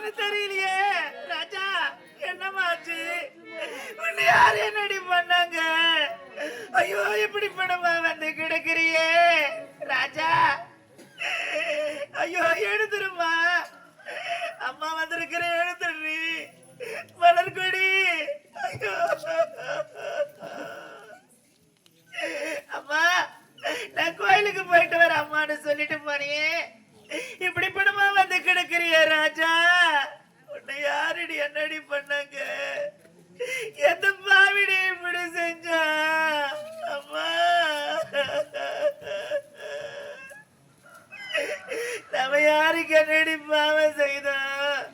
என்னாச்சுன்னு தெரியலையே. ராஜா என்னமாச்சு? உன்னை யார் என்னடி பண்ணாங்க? ஐயோ இப்படி படமா வந்து கிடக்குறியே? ராஜா ஐயோ எழுதுருமா அம்மா வந்திருக்கிறேன் எழுதுறி மலர்கொடி ஐயோ அம்மா நான் கோயிலுக்கு போயிட்டு வர அம்மான்னு சொல்லிட்டு போனியே இப்படி படமா வந்து கிடக்குறிய ராஜா உன்னை யாரடி என்னடி பண்ணாங்க எந்த பாவிடி இப்படி செஞ்சா அம்மா நம்ம யாருக்கு என்னடி பாவம் செய்தோம்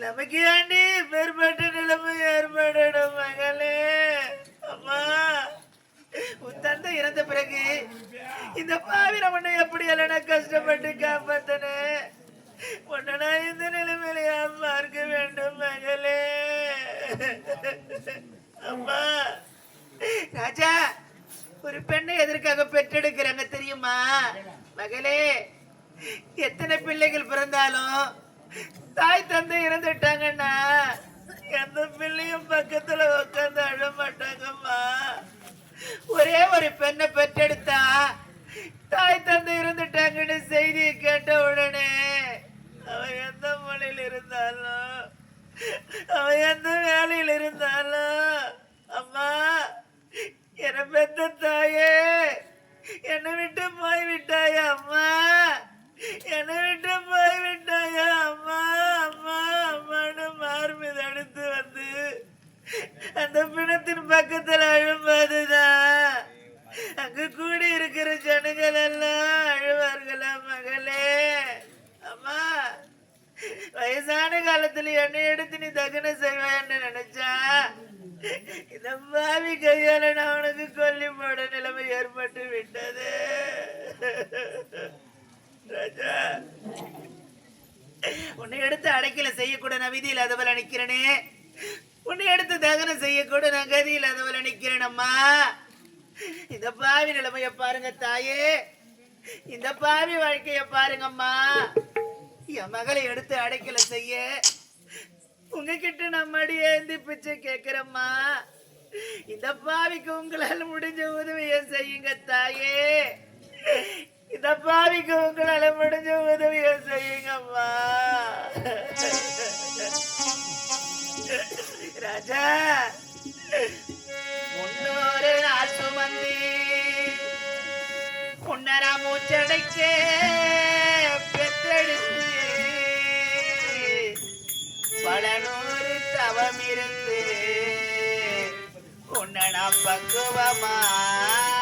நமக்கு ஏண்டி பெருப்பட்ட நிலைமை ஏற்படணும் மகளே அம்மா உன் தந்தை இறந்த பிறகு இந்த பாவிர உன்னை எப்படி எல்லாம் கஷ்டப்பட்டு காப்பாத்தனே? உன்னை நான் இந்த நிலைமையிலையா பார்க்க வேண்டும் மகளே. அம்மா ராஜா ஒரு பெண்ணை எதற்காக பெற்றெடுக்கிறாங்க தெரியுமா? மகளே எத்தனை பிள்ளைகள் பிறந்தாலும் தாய் தந்தை இறந்துட்டாங்கன்னா எந்த பிள்ளையும் பக்கத்துல உட்காந்து அழ மாட்டாங்கம்மா. ஒரே ஒரு பெண்ணை பெற்றெடு தாய் தந்தை இருந்துட்டாங்கன்னு செய்தியை கேட்ட உடனே அவன் எந்த மொழியில் இருந்தாலும் அவன் எந்த வேலையில் இருந்தாலும் அம்மா என்னை பெத்த தாயே காலத்துல என்னை எடுத்து நீ தகன செய்வான்னு நினைச்சா? இந்த பாவி கையால நான் உனக்கு கொல்லி போட நிலைமை ஏற்பட்டு விட்டது. ராஜா உன்னை எடுத்து அடைக்கல செய்யக்கூட நான் விதி இல்லாதவள் நிக்கிறேனே? உன்னை எடுத்து தகனம் செய்யக்கூட நான் கதி இல்லாதவள் நிக்கிறேன் அம்மா. இந்த பாவி நிலைமைய பாருங்க தாயே. இந்த பாவி வாழ்க்கைய பாருங்கம்மா என் மகளை எடுத்து அடைக்கல செய்ய உங்ககிட்ட நான் மடி ஏந்தி பிச்சை கேக்குறேம்மா. இந்த பாவிக்கு உங்களால் முடிஞ்ச உதவியை செய்யுங்க தாயே. இந்த பாவிக்கு உங்களால் முடிஞ்ச உதவியை செய்யுங்கம்மா. பல நூறு தவம் இருந்து உன்னனா பக்குவமாய்